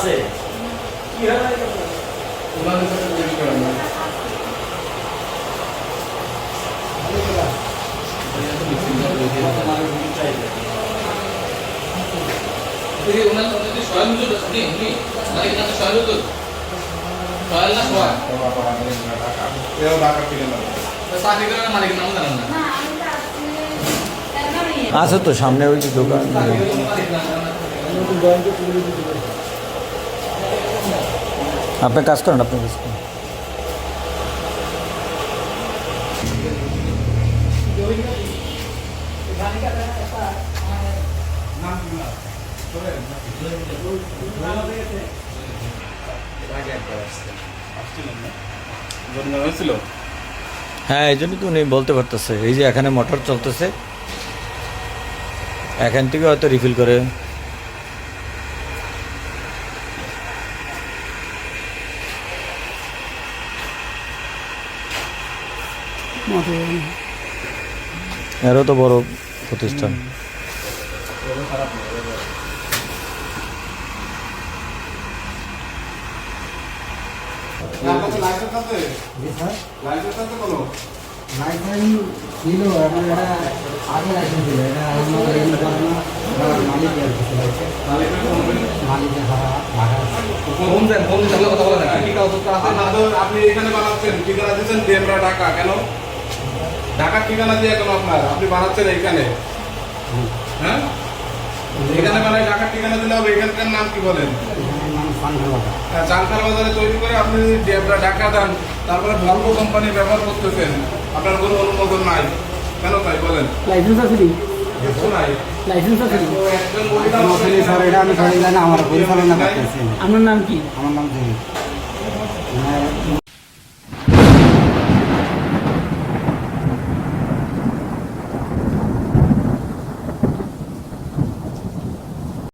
আছে। ওনাদের সাথে জিজ্ঞেস করেন না আছে তো সামনে ওই দোকান চাকরি করার মালিকের নাম জানেন না আপনি কাজ করেন, আপনি কাজ করেন। হ্যাঁ এই জন্যই তো উনি বলতে পারতেছে, এই যে এখানে মোটর চলতেছে, এখান থেকে হয়তো রিফিল করে এরও তো বড় প্রতিষ্ঠান। ছিল এখন এটা আগে লাইসেন্স ছিল এটা মালিকের আপনি এখানে বানাচ্ছেন ঠিকানা দিচ্ছেন ডেমরা ঢাকা কেন ঢাকার ঠিকানা দিয়ে কেন আপনার আপনি বানাচ্ছেন এইখানে। হ্যাঁ? এখানে বানাই ঢাকার ঠিকানা দিলে হবে এখানকার নাম কি বলেন? হ্যাঁ, চানখার বাজারে তৈরি করে আপনি ঢাকা দেন তারপরে ভলভো কোম্পানি ব্যবহার করতেছেন। আপনার কোনো অনুমোদন নাই। কেন তাই বলেন। লাইসেন্স আছে লাইসেন্স আছে আমার পরিচালনা করতেছি। আপনার নাম কি? আমার নাম জহির। মানে